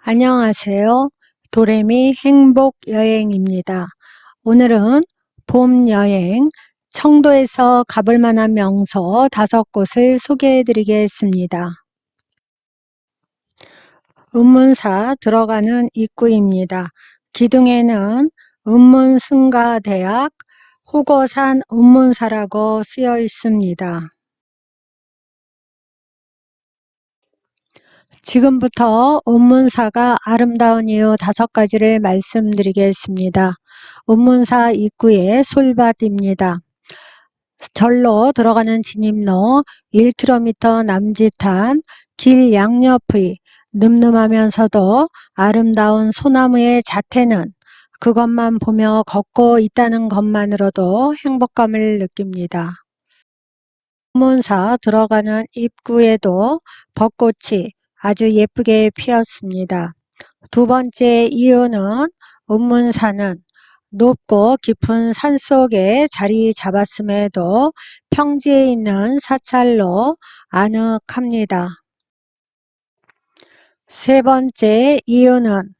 안녕하세요. 도레미 행복 여행입니다. 오늘은 봄 여행 청도에서 가볼 만한 명소 다섯 곳을 소개해 드리겠습니다. 은문사 들어가는 입구입니다. 기둥에는 은문승가대학 호거산 은문사라고 쓰여 있습니다. 지금부터 운문사가 아름다운 이유 다섯 가지를 말씀드리겠습니다. 운문사 입구의 솔밭입니다. 절로 들어가는 진입로 1km 남짓한 길 양옆의 늠름하면서도 아름다운 소나무의 자태는 그것만 보며 걷고 있다는 것만으로도 행복감을 느낍니다. 문사 들어가는 입구에도 벚꽃이 아주 예쁘게 피었습니다. 두 번째 이유는 운문산은 높고 깊은 산 속에 자리 잡았음에도 평지에 있는 사찰로 아늑합니다. 세 번째 이유는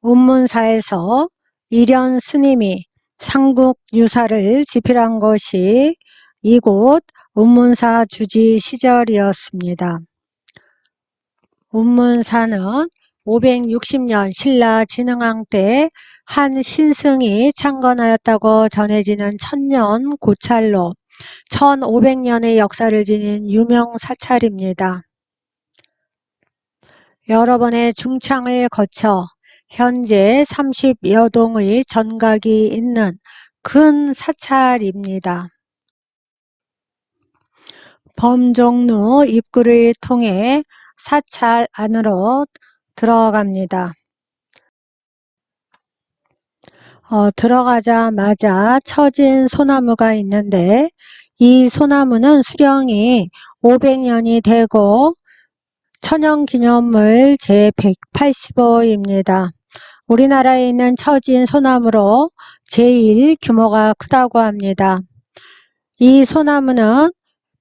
운문사에서 일현 스님이 삼국 유사를 집필한 것이 이곳 운문사 주지 시절이었습니다. 운문사는 560년 신라 진흥왕 때 한 신승이 창건하였다고 전해지는 천년 고찰로 1500년의 역사를 지닌 유명 사찰입니다. 여러 번의 중창을 거쳐 현재 30여 동의 전각이 있는 큰 사찰입니다. 범종로 입구를 통해 사찰 안으로 들어갑니다. 어, 들어가자마자 처진 소나무가 있는데 이 소나무는 수령이 500년이 되고 천연기념물 제185입니다. 우리나라에 있는 처진 소나무로 제일 규모가 크다고 합니다. 이 소나무는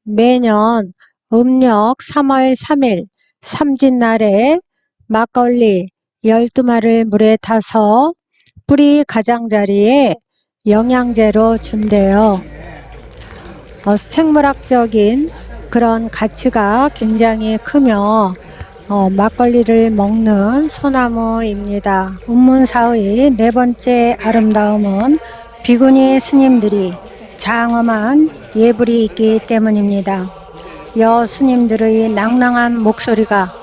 매년 음력 3월 3일 삼진날에 막걸리 12마를 물에 타서 뿌리 가장자리에 영양제로 준대요. 어, 생물학적인 그런 가치가 굉장히 크며 어, 막걸리를 먹는 소나무입니다. 운문사의 네 번째 아름다움은 비구니 스님들이 장엄한 예불이 있기 때문입니다. 여스님들의 낭낭한 목소리가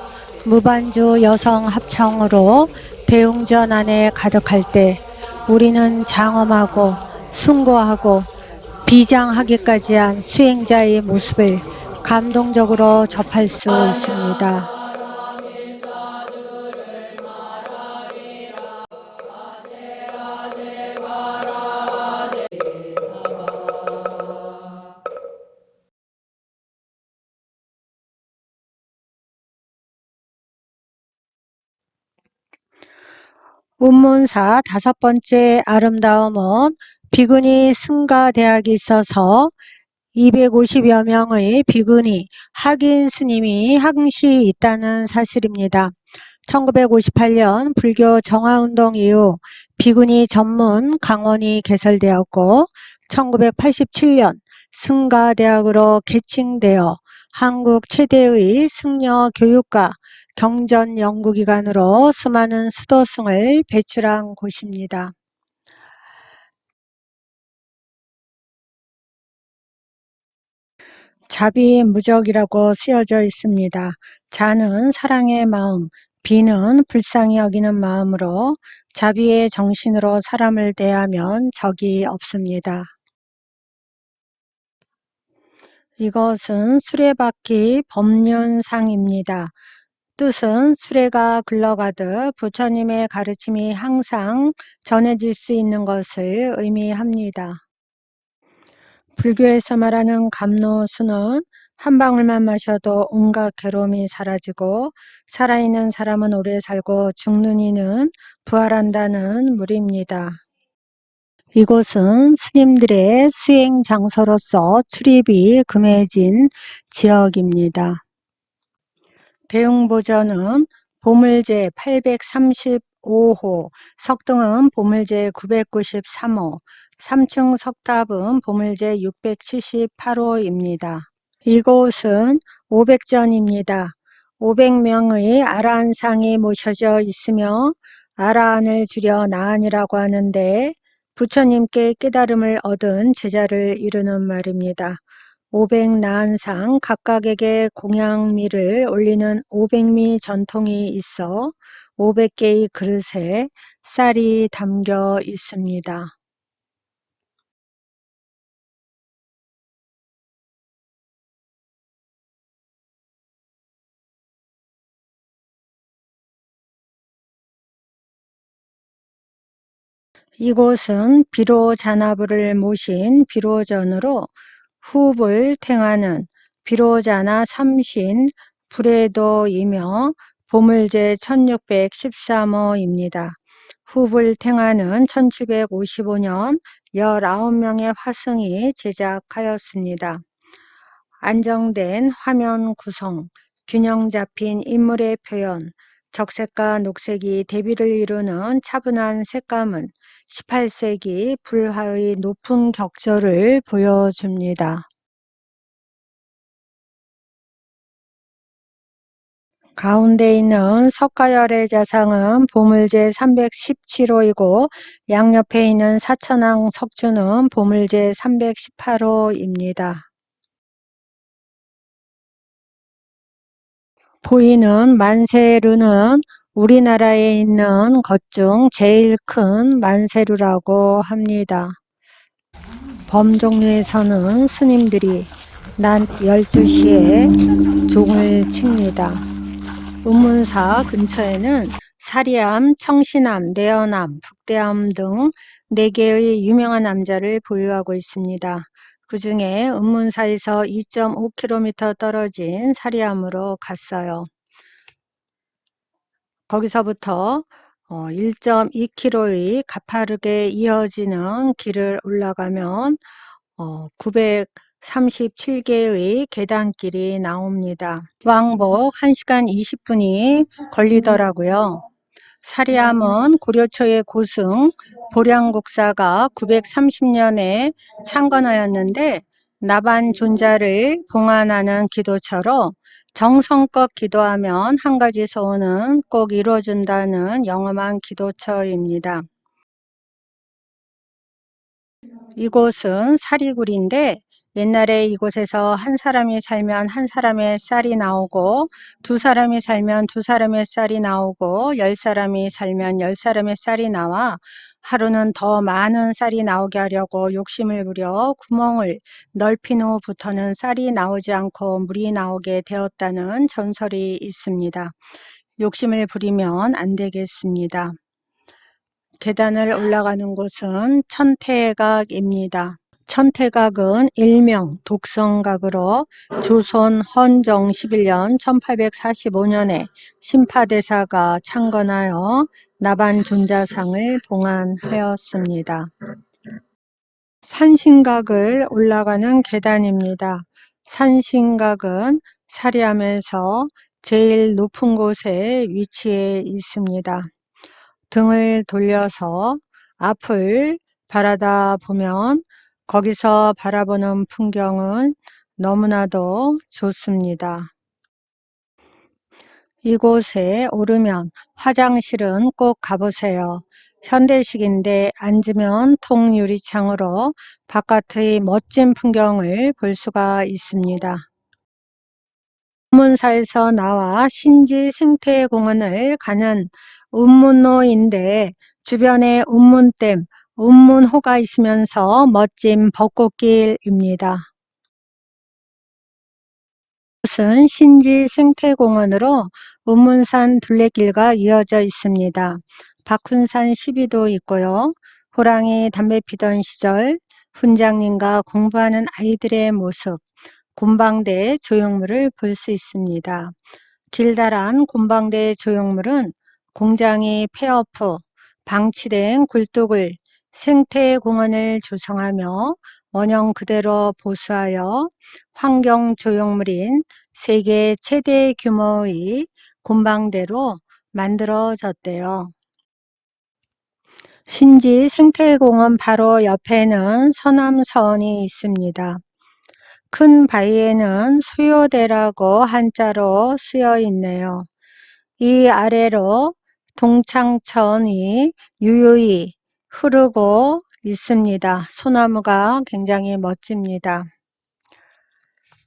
무반주 여성 합창으로 대웅전 안에 가득할 때 우리는 장엄하고 숭고하고 비장하기까지 한 수행자의 모습을 감동적으로 접할 수 있습니다. 운문사 다섯 번째 아름다움은 비구니 승가대학이 있어서 250여 명의 비구니 학인 스님이 항시 있다는 사실입니다. 1958년 불교 정화운동 이후 비구니 전문 강원이 개설되었고 1987년 승가대학으로 개칭되어 한국 최대의 승려 교육과 경전 연구기관으로 수많은 수도승을 배출한 곳입니다. 자비 무적이라고 쓰여져 있습니다. 자는 사랑의 마음, 비는 불쌍히 여기는 마음으로 자비의 정신으로 사람을 대하면 적이 없습니다. 이것은 수레바퀴 법륜상입니다. 뜻은 수레가 굴러가듯 부처님의 가르침이 항상 전해질 수 있는 것을 의미합니다. 불교에서 말하는 감노수는 한 방울만 마셔도 온갖 괴로움이 사라지고 살아있는 사람은 오래 살고 죽는 이는 부활한다는 물입니다. 이곳은 스님들의 수행 장소로서 출입이 금해진 지역입니다. 대웅보전은 보물제 835호, 석등은 보물제 993호, 3층 석탑은 보물제 678호입니다. 이곳은 500전입니다. 500명의 아라한상이 모셔져 있으며 아라한을 줄여 나한이라고 하는데 부처님께 깨달음을 얻은 제자를 이루는 말입니다. 500나한상 각각에게 공양미를 올리는 500미 전통이 있어 500개의 그릇에 쌀이 담겨 있습니다. 이곳은 비로 자나부를 모신 비로전으로 후불 탱하는 비로자나 삼신 불에도이며 보물제 1613호입니다. 후불 탱하는 1755년 19명의 화승이 제작하였습니다. 안정된 화면 구성, 균형 잡힌 인물의 표현, 적색과 녹색이 대비를 이루는 차분한 색감은 18세기 불화의 높은 격조를 보여줍니다. 가운데 있는 석가열의 자상은 보물제 317호이고 양옆에 있는 사천왕 석주는 보물제 318호입니다. 보이는 만세루는 우리나라에 있는 것 중 제일 큰 만세루라고 합니다. 범종류에서는 스님들이 낮 12시에 종을 칩니다. 운문사 근처에는 사리암, 청신암, 내연암, 북대암 등 4개의 유명한 남자를 보유하고 있습니다. 그 중에 은문사에서 2.5km 떨어진 사리암으로 갔어요. 거기서부터 1.2km의 가파르게 이어지는 길을 올라가면 937개의 계단길이 나옵니다. 왕복 1시간 20분이 걸리더라고요. 사리암은 고려초의 고승 보량국사가 930년에 창건하였는데 나반 존자를 봉안하는 기도처로 정성껏 기도하면 한 가지 소원은 꼭 이루어준다는 영험한 기도처입니다. 이곳은 사리굴인데 옛날에 이곳에서 한 사람이 살면 한 사람의 쌀이 나오고 두 사람이 살면 두 사람의 쌀이 나오고 열 사람이 살면 열 사람의 쌀이 나와 하루는 더 많은 쌀이 나오게 하려고 욕심을 부려 구멍을 넓힌 후부터는 쌀이 나오지 않고 물이 나오게 되었다는 전설이 있습니다. 욕심을 부리면 안 되겠습니다. 계단을 올라가는 곳은 천태각입니다. 천태각은 일명 독성각으로 조선 헌정 11년 1845년에 심파대사가 창건하여 나반존자상을 봉안하였습니다. 산신각을 올라가는 계단입니다. 산신각은 사리암에서 제일 높은 곳에 위치해 있습니다. 등을 돌려서 앞을 바라다 보면 거기서 바라보는 풍경은 너무나도 좋습니다. 이곳에 오르면 화장실은 꼭 가보세요. 현대식인데 앉으면 통유리창으로 바깥의 멋진 풍경을 볼 수가 있습니다. 문사에서 나와 신지 생태공원을 가는 운문로인데 주변에 운문댐, 운문호가 있으면서 멋진 벚꽃길입니다. 이곳은 신지 생태공원으로 운문산 둘레길과 이어져 있습니다. 박훈산 12도 있고요. 호랑이 담배 피던 시절 훈장님과 공부하는 아이들의 모습, 곤방대 조형물을 볼 수 있습니다. 길다란 곤방대 조형물은 공장이 폐업 후 방치된 굴뚝을 생태 공원을 조성하며 원형 그대로 보수하여 환경 조형물인 세계 최대 규모의 곤방대로 만들어졌대요. 신지 생태공원 바로 옆에는 서남서원이 있습니다. 큰 바위에는 수요대라고 한자로 쓰여 있네요. 이 아래로 동창천이 유유히 흐르고 있습니다. 소나무가 굉장히 멋집니다.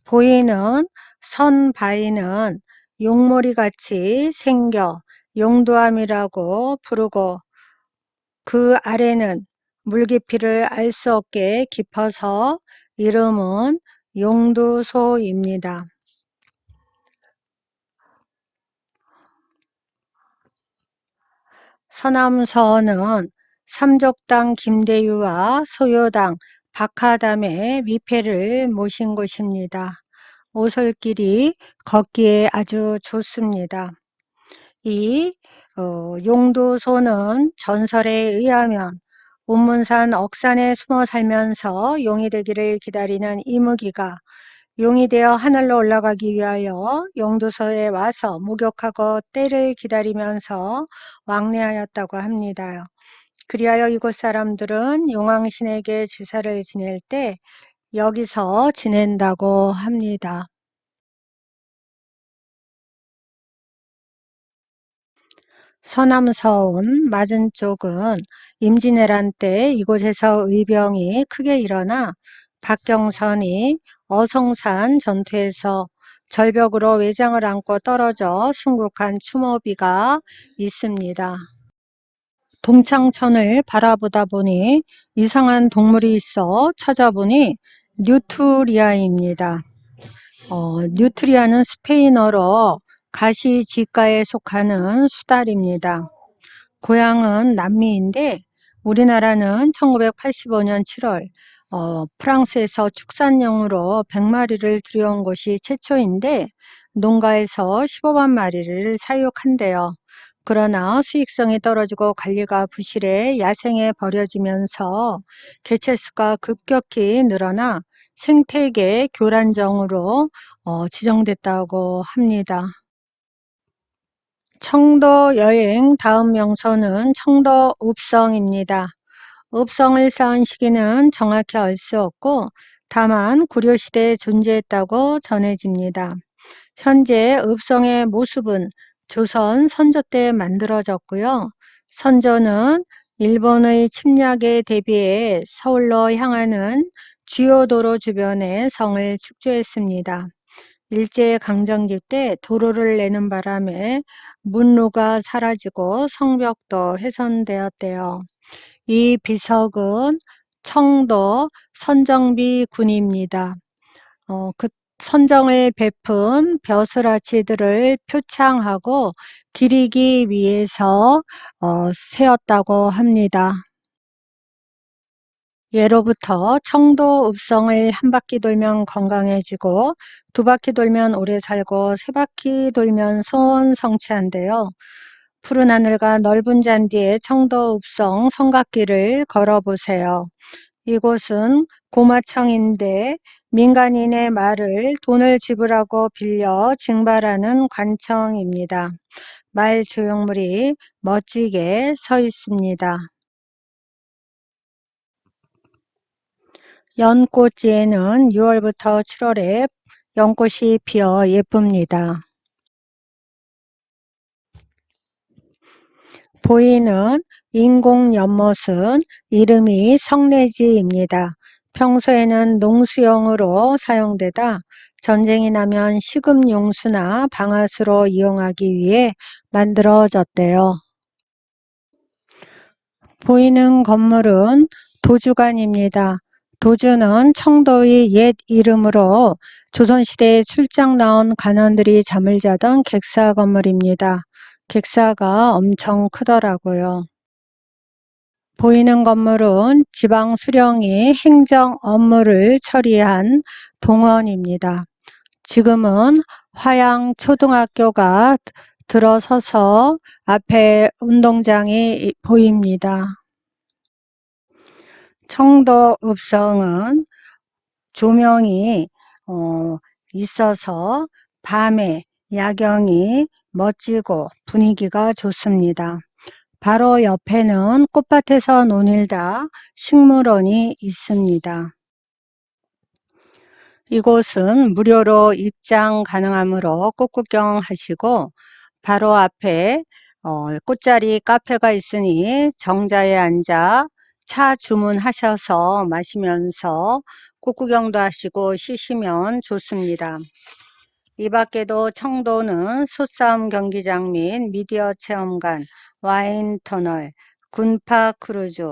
보이는 선 바위는 용머리 같이 생겨 용두암이라고 부르고 그 아래는 물깊이를 알 수 없게 깊어서 이름은 용두소입니다. 서남서는 삼족당 김대유와 소요당 박하담의 미패를 모신 곳입니다. 오솔길이 걷기에 아주 좋습니다. 이 어, 용두소는 전설에 의하면 운문산 억산에 숨어 살면서 용이 되기를 기다리는 이무기가 용이 되어 하늘로 올라가기 위하여 용두소에 와서 목욕하고 때를 기다리면서 왕래하였다고 합니다. 그리하여 이곳 사람들은 용왕신에게 제사를 지낼 때 여기서 지낸다고 합니다. 서남서운 맞은 쪽은 임진왜란 때 이곳에서 의병이 크게 일어나 박경선이 어성산 전투에서 절벽으로 외장을 안고 떨어져 순국한 추모비가 있습니다. 동창천을 바라보다 보니 이상한 동물이 있어 찾아보니 뉴트리아입니다. 어, 뉴트리아는 스페인어로 가시지가에 속하는 수달입니다. 고향은 남미인데 우리나라는 1985년 7월 어, 프랑스에서 축산용으로 100마리를 들여온 것이 최초인데 농가에서 15만 마리를 사육한대요. 그러나 수익성이 떨어지고 관리가 부실해 야생에 버려지면서 개체수가 급격히 늘어나 생태계 교란정으로 어, 지정됐다고 합니다. 청도 여행 다음 명소는 청도 읍성입니다. 읍성을 쌓은 시기는 정확히 알 수 없고 다만 고려시대에 존재했다고 전해집니다. 현재 읍성의 모습은 조선 선조 때 만들어졌고요. 선조는 일본의 침략에 대비해 서울로 향하는 주요 도로 주변에 성을 축조했습니다. 일제강점기 때 도로를 내는 바람에 문로가 사라지고 성벽도 훼손되었대요. 이 비석은 청도 선정비 군입니다. 어, 그 선정을 베푼 벼슬아치들을 표창하고 기리기 위해서 어, 세웠다고 합니다. 예로부터 청도 읍성을 한 바퀴 돌면 건강해지고 두 바퀴 돌면 오래 살고 세 바퀴 돌면 소원 성취한대요. 푸른 하늘과 넓은 잔디에 청도 읍성 성곽길을 걸어보세요. 이곳은 고마청인데 민간인의 말을 돈을 지불하고 빌려 징발하는 관청입니다. 말 조형물이 멋지게 서 있습니다. 연꽃지에는 6월부터 7월에 연꽃이 피어 예쁩니다. 보이는 인공 연못은 이름이 성내지입니다. 평소에는 농수용으로 사용되다 전쟁이 나면 식음용수나 방아수로 이용하기 위해 만들어졌대요. 보이는 건물은 도주관입니다. 도주는 청도의 옛 이름으로 조선시대에 출장 나온 관원들이 잠을 자던 객사 건물입니다. 객사가 엄청 크더라고요. 보이는 건물은 지방 수령이 행정 업무를 처리한 동원입니다. 지금은 화양 초등학교가 들어서서 앞에 운동장이 보입니다. 청도 읍성은 조명이 어, 있어서 밤에 야경이 멋지고 분위기가 좋습니다. 바로 옆에는 꽃밭에서 논일다 식물원이 있습니다. 이곳은 무료로 입장 가능하므로 꽃 구경 하시고 바로 앞에 어, 꽃자리 카페가 있으니 정자에 앉아 차 주문하셔서 마시면서 꽃구경도 하시고 쉬시면 좋습니다. 이 밖에도 청도는 소싸움 경기장 및 미디어 체험관, 와인 터널, 군파 크루즈,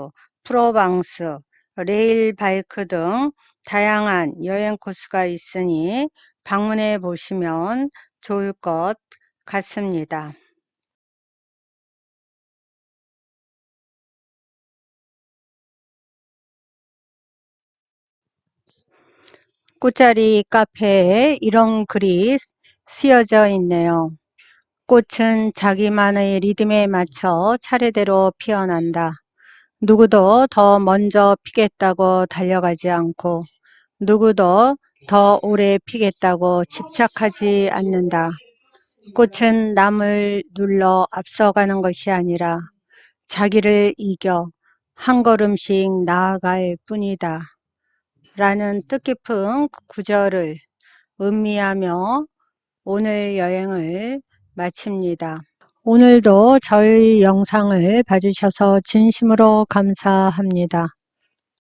프로방스, 레일 바이크 등 다양한 여행 코스가 있으니 방문해 보시면 좋을 것 같습니다. 꽃자리 카페에 이런 글이 쓰여져 있네요. 꽃은 자기만의 리듬에 맞춰 차례대로 피어난다. 누구도 더 먼저 피겠다고 달려가지 않고 누구도 더 오래 피겠다고 집착하지 않는다. 꽃은 남을 눌러 앞서가는 것이 아니라 자기를 이겨 한 걸음씩 나아갈 뿐이다. 라는 뜻깊은 구절을 음미하며 오늘 여행을 마칩니다. 오늘도 저희 영상을 봐주셔서 진심으로 감사합니다.